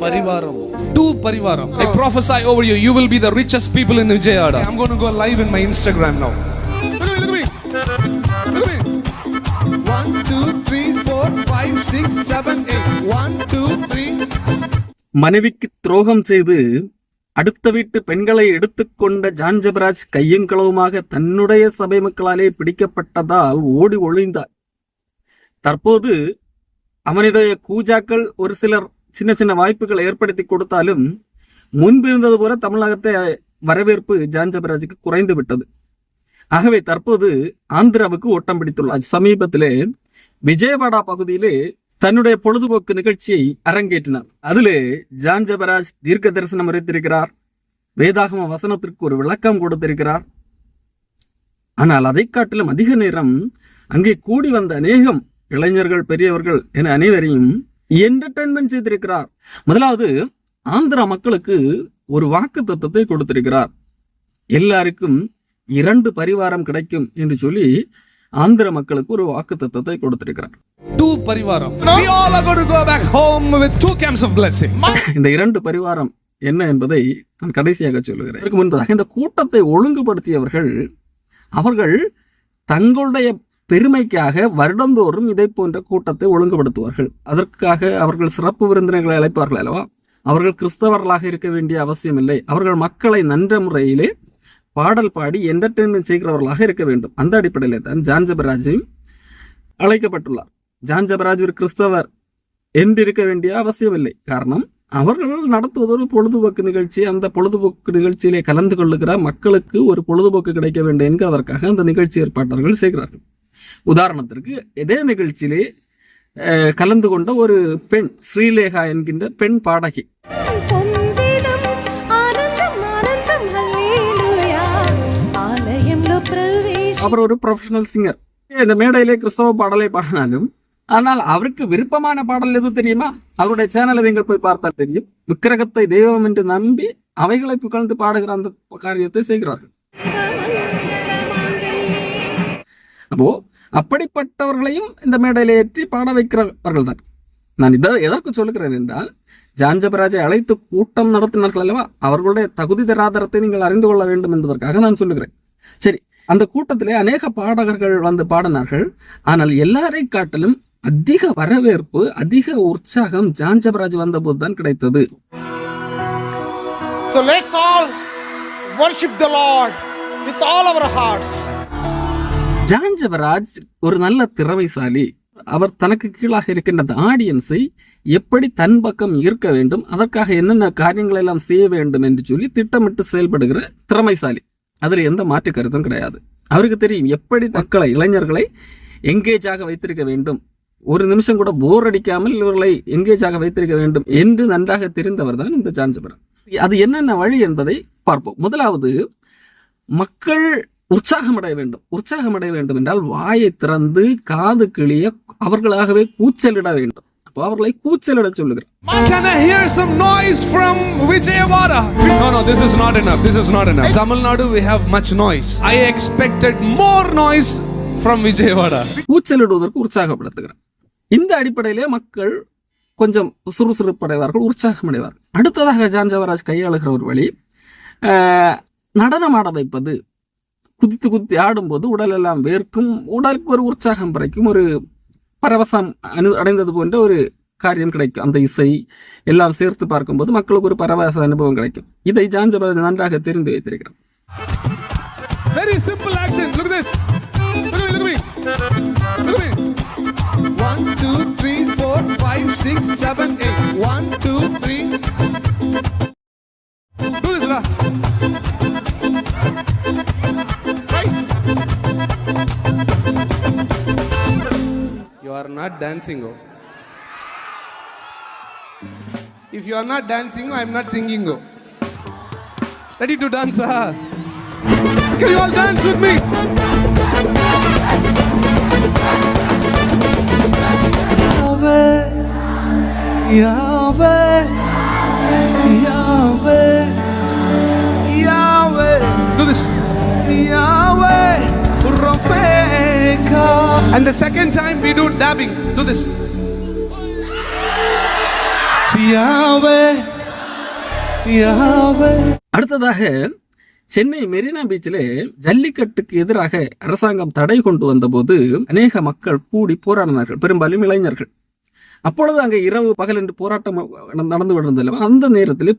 பரிவாரம் two பரிவாரம் I prophesy over you you will be the richest people in Vijayada I'm going to go live in my Instagram now. look at me look at me look at me One, two, three, four, five, six, seven, eight. One, two, three. மனைவிக்கு துரோகம் செய்து அடுத்த வீட்டு பெண்களை எடுத்துக்கொண்ட ஜான்ஜபராஜ் கையங்களவுமாக தன்னுடைய சபை மக்களாலே பிடிக்கப்பட்டதால் ஓடி ஒளிந்தார் தற்போது அவனுடைய கூஜாக்கள் ஒரு சிலர் சின்ன சின்ன வாய்ப்புகளை ஏற்படுத்தி கொடுத்தாலும் முன்பு இருந்தது போல தமிழகத்தை வரவேற்பு ஜான்ஜபராஜுக்கு குறைந்து விட்டது. ஆகவே தற்போது ஆந்திராவுக்கு ஓட்டம் பிடித்துள்ளார். சமீபத்திலே விஜயவாடா பகுதியிலே தன்னுடைய பொழுதுபோக்கு நிகழ்ச்சியை அரங்கேற்றினார். அதிலே ஜான் ஜபராஜ் தீர்க்க தரிசனம் அறிவித்திருக்கிறார் வேதாகம வசனத்திற்கு ஒரு விளக்கம் கொடுத்திருக்கிறார். ஆனால் அதை காட்டிலும் அதிக நேரம் அங்கே கூடி வந்த அநேகம் இளைஞர்கள் பெரியவர்கள் என அனைவரையும் என்டர்டைன்மெண்ட் செய்திருக்கிறார். முதலாவது ஆந்திரா மக்களுக்கு ஒரு வாக்கு தத்துவத்தை கொடுத்திருக்கிறார். எல்லாருக்கும் இரண்டு பரிவாரம் கிடைக்கும் என்று சொல்லி ஆந்திர மக்களுக்கு ஒரு வாக்கு தத்துவத்தை கொடுத்திருக்கிறார். Two பரிவாரம். We all are going to go back home with two camps of blessing இந்த இரண்டு பரிவாரம் என்ன என்பதை நான் கடைசியாக சொல்லுகிறேன். இதற்கு முன்பதாக இந்த கூட்டத்தை ஒழுங்குபடுத்தியவர்கள் அவர்கள் தங்களுடைய பெருமைக்காக வருடந்தோறும் இதை போன்ற கூட்டத்தை ஒழுங்குபடுத்துவார்கள். அதற்காக அவர்கள் சிறப்பு விருந்தினர்களை அழைப்பார்கள் அல்லவா? அவர்கள் கிறிஸ்தவர்களாக இருக்க வேண்டிய அவசியமில்லை. அவர்கள் மக்களை நன்ற முறையிலே பாடல் பாடி என்டர்டெயின்மெண்ட் செய்கிறவர்களாக இருக்க வேண்டும். அந்த அடிப்படையில் தான் ஜான் ஜபராஜையும் அழைக்கப்பட்டுள்ளார். ஜான் ஜபராஜ் ஒரு கிறிஸ்தவர் என்றிருக்க வேண்டிய வேண்டிய அவசியமில்லை. காரணம் அவர்கள் நடத்துவது ஒரு பொழுதுபோக்கு நிகழ்ச்சி அந்த பொழுதுபோக்கு நிகழ்ச்சியிலே கலந்து கொள்ளுகிற மக்களுக்கு ஒரு பொழுதுபோக்கு கிடைக்க வேண்டும் என்பதற்காக அந்த நிகழ்ச்சி ஏற்பாட்டாளர்கள் செய்கிறார்கள். உதாரணத்திற்கு இதே நிகழ்ச்சியிலே கலந்து கொண்ட ஒரு பெண் ஸ்ரீலேகா என்கின்ற பெண் பாடகி. அவர் ஒரு ப்ரொஃபஷனல் சிங்கர் இந்த மேடையிலே கிறிஸ்தவ பாடலை பாடினாலும் ஆனால் அவருக்கு விருப்பமான பாடல் எது தெரியுமா? அவருடைய சேனலை நீங்கள் போய் பார்த்தா தெரியும். விக்கிரகத்தை தெய்வம் என்று நம்பி அவைகளை புகழ்ந்து பாடுகிற அந்த காரியத்தை செய்கிறார்கள். அப்போ அப்படிப்பட்டவர்களையும் இந்த மேடையில் ஏற்றி பாட வைக்கிறவர்கள் தான் நான் இதை எதற்கு சொல்லுகிறேன் என்றால் ஜான்ஜபராஜை அழைத்து கூட்டம் நடத்தினார்கள் அல்லவா? அவர்களுடைய தகுதி தராதரத்தை நீங்கள் அறிந்து கொள்ள வேண்டும் என்பதற்காக நான் சொல்லுகிறேன். சரி அந்த கூட்டத்திலே அநேக பாடகர்கள் வந்து பாடினார்கள். ஆனால் எல்லாரை காட்டிலும் அதிக வரவேற்பு அதிக உற்சாகம் ஜான்ஜபராஜ் வந்தபோது தான் கிடைத்தது. So let's all worship the Lord with all our hearts. John ஒரு நல்ல திறமைசாலி. அவர் தனக்கு கீழாக இருக்கின்ற அந்த ஆடியன்ஸை எப்படி தன் பக்கம் ஈர்க்க வேண்டும் அதற்காக என்னென்ன காரியங்களை எல்லாம் செய்ய வேண்டும் என்று சொல்லி திட்டமிட்டு செயல்படுகிற திறமைசாலி. அதில் எந்த மாற்று கருத்தும் கிடையாது. அவருக்கு தெரியும் எப்படி மக்களை இளைஞர்களை எங்கேஜாக வைத்திருக்க வேண்டும். ஒரு நிமிஷம் கூட போர் அடிக்காமல் இவர்களை எங்கேஜாக வைத்திருக்க வேண்டும் என்று நன்றாக தெரிந்தவர் தான் இந்த ஜான் அது என்னென்ன வழி என்பதை பார்ப்போம். முதலாவது மக்கள் உற்சாகமடைய வேண்டும் உற்சாகமடைய வேண்டும் என்றால் வாயை திறந்து காது கிளிய அவர்களாகவே கூச்சலிட வேண்டும் அப்போ அவர்களை கூச்சலிட சொல்லுகிறார் Can I hear some noise from Vijayawada? No, no, this is not enough. This is not enough. Tamil Nadu, we have much noise. I expected more noise from Vijayawada. கூச்சலிடுவதற்கு உற்சாகப்படுத்துகிறார் இந்த அடிப்படையிலே மக்கள் கொஞ்சம் சுறுசுறுப்படைவார்கள் உற்சாகமடைவார்கள் அடுத்ததாக ஜான் ஜவராஜ் கையாளுகிற ஒரு வழி ஆஹ், நடனம் ஆட வைப்பது குதித்து குதித்து ஆடும்போது உடல் எல்லாம் வேர்க்கும் உடலுக்கு ஒரு உற்சாகம் பிறக்கும் ஒரு பரவசம் அணு அடைந்தது போன்ற ஒரு காரியம் கிடைக்கும் அந்த இசை எல்லாம் சேர்த்து பார்க்கும்போது மக்களுக்கு ஒரு பரவச அனுபவம் கிடைக்கும் இதை ஜான்ஜபராஜ் நன்றாக தெரிந்து வைத்திருக்கிறார் Very simple action. Look at this. Look at me. Look at me. Look at me. One, two, three, four, five, six, seven, eight. One, two, three. Do this, are not dancing. Oh. If you are not dancing, I am not singing. Oh. Ready to dance, ah? Can you all dance with me? Yahweh, Yahweh, Yahweh, Do this. Yahweh, Rafeka. And the second time we do dabbing. Do this. அடுத்ததாக சென்னை மெரினா பீச்சிலே ஜல்லிக்கட்டுக்கு எதிராக அரசாங்கம் தடை கொண்டு வந்தபோது அநேக மக்கள் கூடி போராடினார்கள் பெரும்பாலும் இளைஞர்கள் அப்பொழுது அங்கே இரவு பகல் என்று போராட்டம் நடந்து கொண்டிருந்தது அந்த நேரத்தில்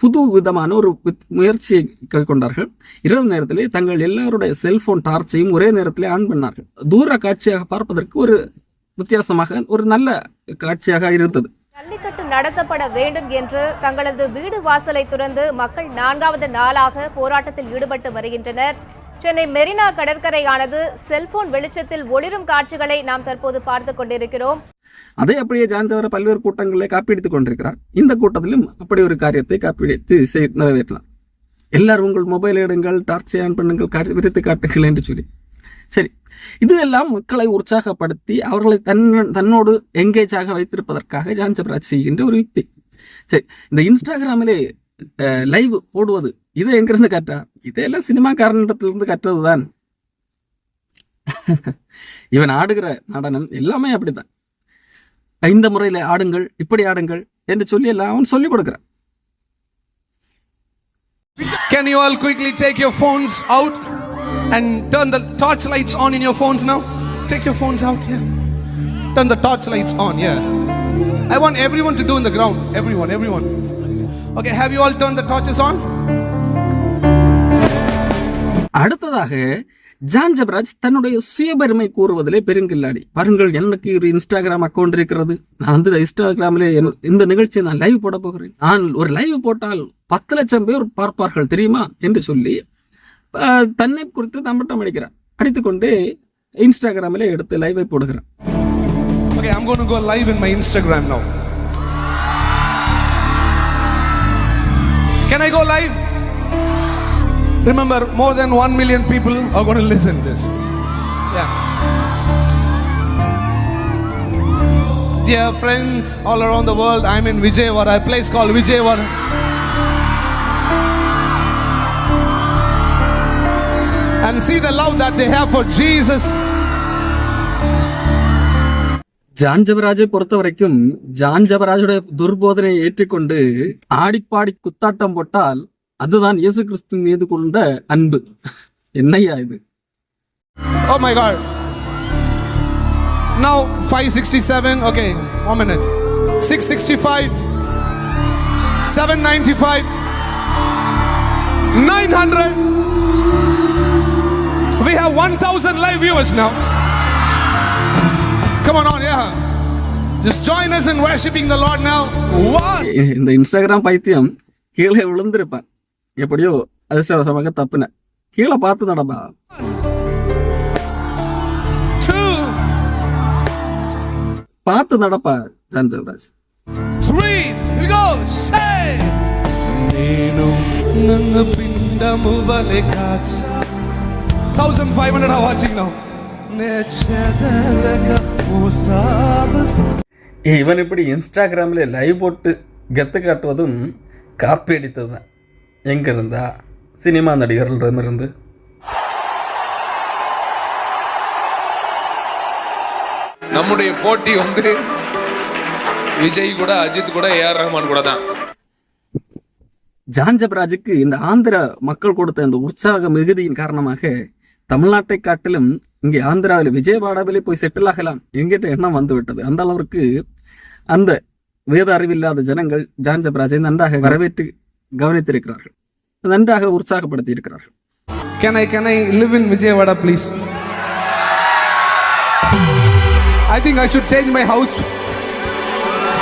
புது விதமான ஒரு முயற்சியை கை கொண்டார்கள் இரவு நேரத்திலே தங்கள் எல்லாருடைய செல்போன் டார்ச்சையும் ஒரே நேரத்திலே ஆன் பண்ணார்கள். தூர காட்சியாக பார்ப்பதற்கு ஒரு வித்தியாசமாக ஒரு நல்ல காட்சியாக இருந்தது. ஜல்லிக்கட்டு நடத்தப்பட வேண்டும் என்று தங்களது வீடு வாசலை துறந்து மக்கள் நான்காவது நாளாக போராட்டத்தில் ஈடுபட்டு வருகின்றனர். சென்னை மெரினா கடற்கரையானது செல்போன் வெளிச்சத்தில் ஒளிரும் காட்சிகளை நாம் தற்போது பார்த்து கொண்டிருக்கிறோம். அதை அப்படியே ஜான்ஜவர பல்வேறு கூட்டங்களை காப்பீடுத்துக் கொண்டிருக்கிறார். இந்த கூட்டத்திலும் அப்படி ஒரு காரியத்தை காப்பீடு நிறைவேற்றலாம். எல்லாரும் உங்கள் மொபைல் எடுங்கள் டார்ச் ஆன் பண்ணுங்கள் விரித்து காட்டுங்கள் என்று சொல்லி. சரி இதுவெல்லாம் மக்களை உற்சாகப்படுத்தி அவர்களை தன் தன்னோடு எங்கேஜாக வைத்திருப்பதற்காக ஜான் செய்கின்ற ஒரு யுக்தி. சரி இந்த இன்ஸ்டாகிராமிலே லைவ் போடுவது இதை எங்கிருந்து கற்றா? இதையெல்லாம் சினிமாக்காரனிடத்திலிருந்து கற்றதுதான். இவன் ஆடுகிற நடனம் எல்லாமே அப்படித்தான். இந்த முறையில ஆடுங்கள் இப்படி ஆடுங்கள் என்று சொல்லி எல்லாம் அவன் சொல்லிக் கொடுக்கிறான் Can you all quickly take your phones out and turn the torch lights on in your phones now? Take your phones out here. Turn the torch lights on, yeah. I want everyone to do in the ground. Everyone, everyone. Okay, have you all turned the torches on? அடுத்ததாக John Jebaraj தன்னுடைய சுயபெருமை கூறுவதிலே பெருங்கில்லாடி. பாருங்கள் எனக்கு ஒரு Instagram account இருக்கிறது. நான் வந்து இன்ஸ்டாகிராமிலே இந்த நிகழ்ச்சியை நான் லைவ் போட போகிறேன். நான் ஒரு லைவ் போட்டால் பத்து லட்சம் பேர் பார்ப்பார்கள் தெரியுமா? என்று சொல்லி தன்னை குறித்து தம்பட்டம் அடிக்கிறார். அடித்துக்கொண்டு இன்ஸ்டாகிராமிலே எடுத்து லைவை போடுகிறார். Okay, I'm going to go live in my Instagram now. Can I go live? Remember, more than one million people are going to listen this. Yeah. Dear friends all around the world, I'm in Vijayawada, a place called Vijayawada. And see the love that they have for Jesus. John ஜபராஜை பொறுத்த வரைக்கும் John ஜபராஜுடைய துர்போதனையை ஏற்றிக்கொண்டு ஆடிப்பாடி குத்தாட்டம் போட்டால் அதுதான் இயேசு கிறிஸ்து மீது கொண்ட அன்பு என்னையா இது Oh my god. Now 567. Okay, one minute. 665. 795. 900. We have 1000 live viewers now. Come on, on, yeah. Just join us in worshiping the Lord now. One. இந்த இன்ஸ்டாகிராம் பைத்தியம் கீழே விழுந்திருப்பான் எப்படியோ அதிர்ஷ்டவசமாக தப்புன கீழே பார்த்து நடப்பா Two. பார்த்து நடப்பா John Jebaraj Three. Here we go. Say. నేను నన్ను పిండము వలె కాచ 1500 are watching now. నే చెదరక మోసాబు ஏ, இவன் இப்படி இன்ஸ்டாகிராமில் லைவ் போட்டு கெத்து காட்டுவதும் காப்பி அடித்தது தான் எங்க இருந்தா சினிமா நடிகர்களிடமிருந்து நம்முடைய போட்டி வந்து விஜய் கூட அஜித் கூட ஏஆர் ரஹ்மான் கூட தான். ஜான் ஜபராஜுக்கு இந்த ஆந்திர மக்கள் கொடுத்த இந்த உற்சாக மிகுதியின் காரணமாக தமிழ்நாட்டை காட்டிலும் இங்கே ஆந்திராவில் விஜயவாடாவிலே போய் செட்டில் ஆகலாம் என்கின்ற எண்ணம் வந்து விட்டது அந்த அளவிற்கு அந்த வேத அறிவில்லாத ஜனங்கள் ஜான் ஜபராஜை நன்றாக வரவேற்று கவனித்திருக்கிறார்கள் நன்றாக உற்சாகப்படுத்தி இருக்கிறார்கள் Can I can I live in Vijayawada please? I think I should change my house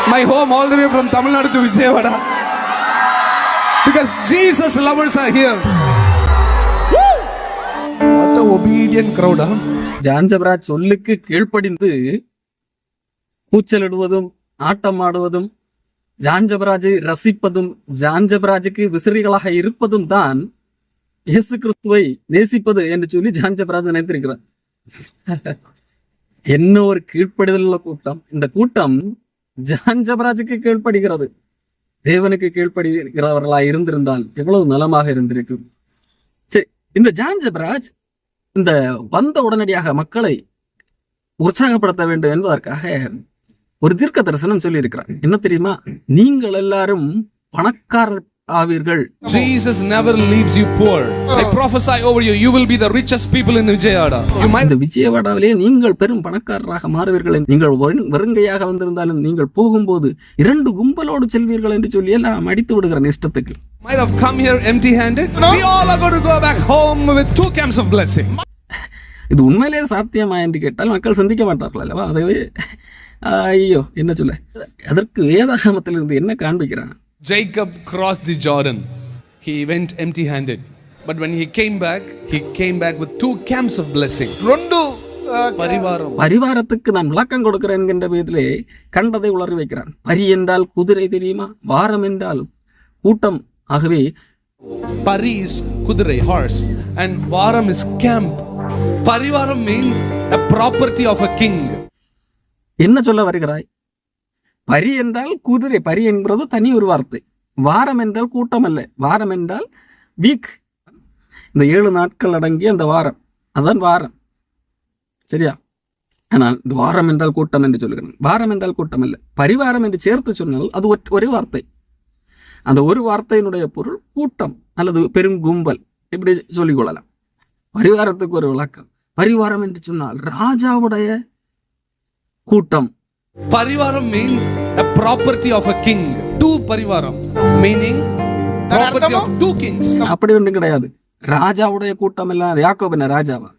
my home all the way from Tamil Nadu to Vijayawada. Because Jesus lovers are here. Woo! What a obedient crowd, huh? John Jebaraj சொல்லுக்கு கீழ்ப்படிந்து கூச்சலிடுவதும் ஆட்டம் ஆடுவதும் ஜான்ஜபராஜை ரசிப்பதும் ஜான்ஜபராஜுக்கு விசிறிகளாக இருப்பதும் தான் இயேசு கிறிஸ்துவை நேசிப்பது என்று சொல்லி ஜான்ஜபராஜ் நினைத்திருக்கிறார். என்ன ஒரு கீழ்ப்படிதல் உள்ள கூட்டம். இந்த கூட்டம் ஜான்ஜபராஜுக்கு கீழ்ப்படுகிறது. தேவனுக்கு கீழ்ப்படுகிறவர்களா இருந்திருந்தால் எவ்வளவு நலமாக இருந்திருக்கும். சரி இந்த ஜான்ஜபராஜ் இந்த வந்த உடனடியாக மக்களை உற்சாகப்படுத்த வேண்டும் என்பதற்காக ஒரு தீர்க்க தரிசனம் சொல்லி இருக்கிறார் என்ன தெரியுமா? நீங்கள் எல்லாரும் பணக்காரர் ஆவீர்கள். Jesus never leaves you poor. I prophesy over you, you will be the richest people in might இந்த விஜயவாடாவிலே நீங்கள் பெரும் பணக்காரராக மாறுவீர்கள் நீங்கள் வெறுங்கையாக வந்திருந்தாலும் நீங்கள் போகும்போது இரண்டு கும்பலோடு செல்வீர்கள் என்று சொல்லி எல்லாம் அடித்து விடுகிறேன் இஷ்டத்துக்கு. Might have come here empty handed. We all are going to go back home with two camps of blessing. இது உண்மையிலேயே சாத்தியமா என்று கேட்டால் மக்கள் சிந்திக்க மாட்டார்கள் அல்லவா? அதுவே ஐயோ என்ன சொல்ல? அதற்கு வேதாகமத்திலிருந்து என்ன காண்பிக்கிறான்? Jacob cross the Jordan he went empty handed but when he came back he came back with two camps of blessing. ரெண்டு பரிவாரம். பரிவாரத்துக்கு நான் விளக்கம் கொடுக்கிறேன் என்கின்ற விதத்திலே கண்டதை உளறி வைக்கிறான். பரி என்றால் குதிரை தெரியுமா? வாரம் என்றால் கூட்டம். ஆகவே பரி இஸ் குதிரை ஹார்ஸ் அண்ட் வாரம் is camp பரிவாரம் means a property of a king என்ன சொல்ல வருகிறாய்? பரி என்றால் குதிரை பரி என்கிறது தனி ஒரு வார்த்தை. வாரம் என்றால் கூட்டம் அல்ல. வாரம் என்றால் வீக் இந்த ஏழு நாட்கள் அடங்கிய அந்த வாரம். அதான் வாரம். சரியா? ஆனால் இந்த வாரம் என்றால் கூட்டம் என்று சொல்லுகிறேன். வாரம் என்றால் கூட்டம் அல்ல. பரிவாரம் என்று சேர்த்து சொன்னால் அது ஒரே வார்த்தை. அந்த ஒரு வார்த்தையினுடைய பொருள் கூட்டம் அல்லது பெரும் கும்பல். இப்படி சொல்லிக்கொள்ளலாம் பரிவாரத்துக்கு ஒரு விளக்கம். பரிவாரம் என்று சொன்னால் ராஜாவுடைய கூட்டம். Parivaram means a property of a king. Two Parivaram. Meaning property of two kings. அப்படி ஒன்றும் கிடையாது. ராஜாவுடைய கூட்டம் எல்லாம் யாக்கோபின ராஜாவா?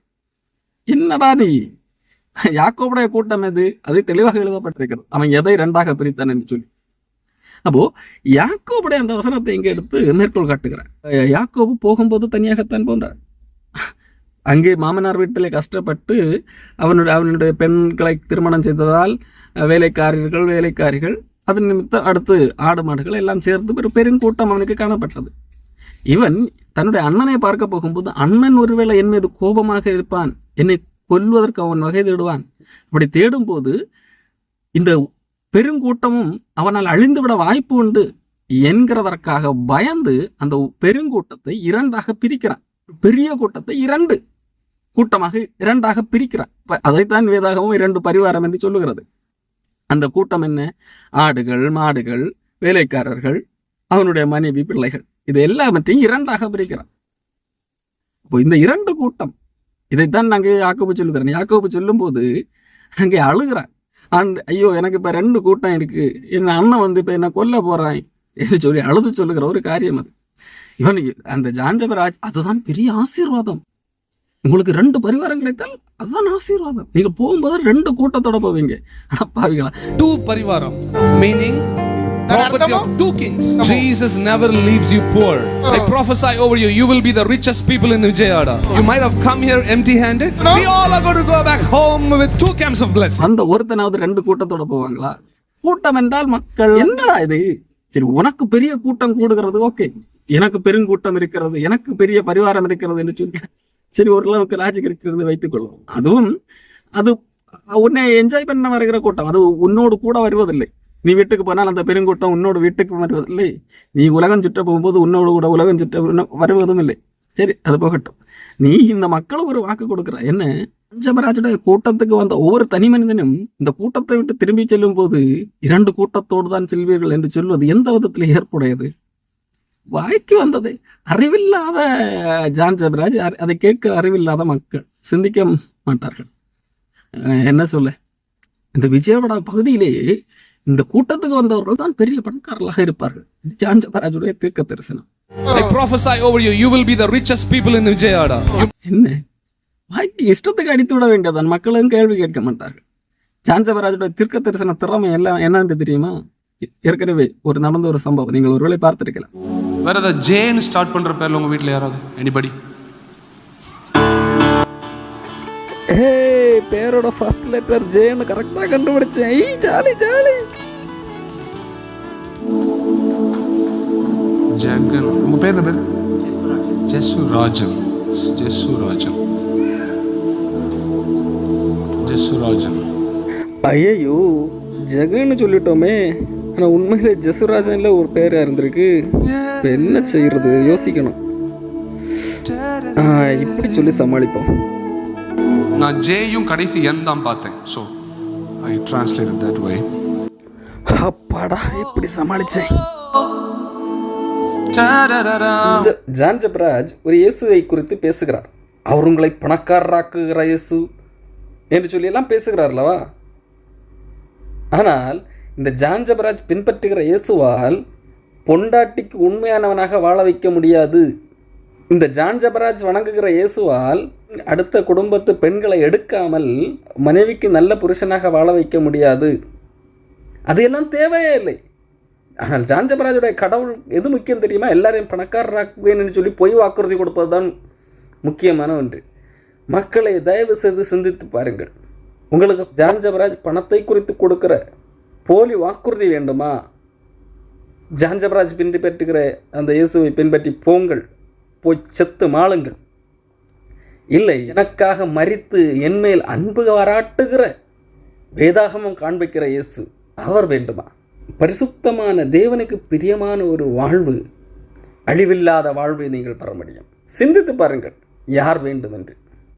என்னடா நீ? யாக்கோபுடைய கூட்டம் எது? அது தெளிவாக எழுதப்பட்டிருக்கிறது. அவன் எதை இரண்டாக பிரித்தான் என்று சொல்லி. அப்போ யாக்கோபுடைய அந்த வசனத்தை இங்க எடுத்து மேற்கோள் காட்டுகிறார். அஹ் யாக்கோபு போகும்போது தனியாகத்தான் போந்தார். அங்கே மாமனார் வீட்டிலே கஷ்டப்பட்டு அவனுடைய அவனுடைய பெண்களை திருமணம் செய்ததால் வேலைக்காரர்கள் வேலைக்காரிகள் அது நிமித்தம் அடுத்து ஆடு மாடுகள் எல்லாம் சேர்ந்து ஒரு பெருங்கூட்டம் அவனுக்கு காணப்பட்டது. இவன் தன்னுடைய அண்ணனை பார்க்க போகும்போது அண்ணன் ஒருவேளை என் மீது கோபமாக இருப்பான் என்னை கொல்வதற்கு அவன் வகை தேடுவான். அப்படி தேடும்போது இந்த பெருங்கூட்டமும் அவனால் அழிந்துவிட வாய்ப்பு உண்டு என்கிறதற்காக பயந்து அந்த பெருங்கூட்டத்தை இரண்டாக பிரிக்கிறான். பெரிய கூட்டத்தை இரண்டு கூட்டமாக இரண்டாக பிரிக்கிறான் அதைத்தான் வேதாகமும் இரண்டு பரிவாரம் என்று சொல்லுகிறது. அந்த கூட்டம் என்ன? ஆடுகள் மாடுகள் வேலைக்காரர்கள் அவனுடைய மனைவி பிள்ளைகள். இது எல்லாவற்றையும் இரண்டாக பிரிக்கிறான் இப்போ இந்த இரண்டு கூட்டம் இதைத்தான் நாங்கள் யாக்கோபு சொல்லுகிறேன் யாக்கோபு சொல்லும்போது அங்கே அழுகிறான் அண்ட் ஐயோ எனக்கு இப்ப ரெண்டு கூட்டம் இருக்கு. என் அண்ணன் வந்து இப்போ என்ன கொல்ல போறான் என்று சொல்லி அழுது சொல்லுகிற ஒரு காரியம் அது. இவன் அந்த ஜான்ஜபராஜ் அதுதான் பெரிய ஆசீர்வாதம் உங்களுக்கு ரெண்டு பரிவாரம் கிடைத்தால் அதுதான் ஆசீர்வாதம் நீங்க போகும்போது ரெண்டு கூட்டத்தோட போவீங்க ஆனா பாவிகளா Two Parivaram. Meaning property of two kings. Jesus never leaves you poor. I prophesy over you, you will be the richest people in Vijayada. You might have come here empty handed. We all are going to go back home with two camps of blessing. அந்த ஒருத்தனாவது ரெண்டு கூட்டத்தோட போவாங்களா கூட்டம் என்றால் மக்கள் என்னடா இது சரி உனக்கு பெரிய கூட்டம் கூடுகிறது ஓகே எனக்கு பெருங்கூட்டம் இருக்கிறது எனக்கு பெரிய பரிவாரம் இருக்கிறது என்று சொல்லி சரி ஓரளவுக்கு லாஜிக் இருக்கிறது வைத்துக் கொள்வோம். அதுவும் அது உன்னை என்ஜாய் பண்ண வருகிற கூட்டம் அது உன்னோடு கூட வருவதில்லை. நீ வீட்டுக்கு போனால் அந்த பெருங்கூட்டம் உன்னோடு வீட்டுக்கு வருவதில்லை. நீ உலகம் சுற்ற போகும்போது உன்னோடு கூட உலகம் சுற்ற வருவதும் இல்லை. சரி அது போகட்டும். நீ இந்த மக்களுக்கு ஒரு வாக்கு கொடுக்குற என்ன? பஞ்சபராஜுடைய கூட்டத்துக்கு வந்த ஒவ்வொரு தனி மனிதனும் இந்த கூட்டத்தை விட்டு திரும்பி செல்லும் போது இரண்டு கூட்டத்தோடு தான் செல்வீர்கள் என்று சொல்வது எந்த விதத்தில் ஏற்புடையது? வாய்க்கு வந்தது. அறிவில்லாத ஜான் ஜபராஜ் அதை கேட்க அறிவில்லாத மக்கள் சிந்திக்க மாட்டார்கள். என்ன சொல்ல? இந்த விஜயவாடா பகுதியிலே இந்த கூட்டத்துக்கு வந்தவர்கள் தான் பெரிய பணக்காரர்களாக இருப்பார்கள். இது ஜான் ஜபராஜுடைய தீர்க்க தரிசனம். என்ன? வாய்க்கு இஷ்டத்துக்கு அடித்து விட வேண்டியதான் மக்களும் கேள்வி கேட்க மாட்டார்கள். சாஞ்சவராஜோட தீர்க்க தரிசன திறமை எல்லாம் என்னன்னு தெரியுமா? ஏற்கனவே ஒரு நடந்த ஒரு சம்பவம். நீங்கள் ஒருவேளை பார்த்திருக்கலாம். வேற ஏதாவது ஜேன்னு ஸ்டார்ட் பண்ற பேர்ல உங்க வீட்ல யாராவது? எனிபடி ஏ பேரோட ஃபர்ஸ்ட் லெட்டர் ஜேன்னு கரெக்டா கண்டுபிடிச்சேன். ஐ ஜாலி ஜாலி. ஜெகன் உங்க பேர் என்ன பேர்? ஜெசுராஜன் ஜெசுராஜன் ஜெசுராஜன் ஐயோ ஜெகன்னு சொல்லிட்டோமே. ஆனா உண்மையிலே ஜெசுராஜன்ல ஒரு பேரா இருந்திருக்கு. இப்ப என்ன செய்யறது? யோசிக்கணும். இப்படி சொல்லி சமாளிப்போம். நான் ஜேயும் கடைசி என் தான் பார்த்தேன். So I translate that why அப்பாடா எப்படி சமாளிச்சேன். ஜான் ஜபராஜ் ஒரு இயேசுவை குறித்து பேசுகிறார். அவர் உங்களை பணக்காரராக்குகிற இயேசு என்று சொல்லி எல்லாம் பேசுகிறார் அல்லவா ஆனால் இந்த ஜான் ஜபராஜ் பின்பற்றுகிற இயேசுவால் பொண்டாட்டிக்கு உண்மையானவனாக வாழ வைக்க முடியாது. இந்த ஜான் ஜபராஜ் வணங்குகிற இயேசுவால் அடுத்த குடும்பத்து பெண்களை எடுக்காமல் மனைவிக்கு நல்ல புருஷனாக வாழ வைக்க முடியாது. அது எல்லாம் தேவையே இல்லை. ஆனால் ஜான் ஜபராஜுடைய கடவுள் எது முக்கியம் தெரியுமா? எல்லாரையும் பணக்காரராக்குவேன்னு சொல்லி பொய் வாக்குறுதி கொடுப்பது தான் முக்கியமான ஒன்று. மக்களை தயவு செய்து சிந்தித்து பாருங்கள். உங்களுக்கு ஜான் ஜபராஜ் பணத்தை குறித்து கொடுக்கிற போலி வாக்குறுதி வேண்டுமா? ஜான்ஜபராஜ் பின்பற்றுகிற அந்த இயேசுவை பின்பற்றி போங்கள் போய் செத்து மாளுங்கள். இல்லை எனக்காக மறித்து என்மேல் அன்பு பாராட்டுகிற வேதாகமம் காண்பிக்கிற இயேசு அவர் வேண்டுமா? பரிசுத்தமான தேவனுக்கு பிரியமான ஒரு வாழ்வு அழிவில்லாத வாழ்வை நீங்கள் பெற முடியும். சிந்தித்து பாருங்கள் யார் வேண்டும் என்று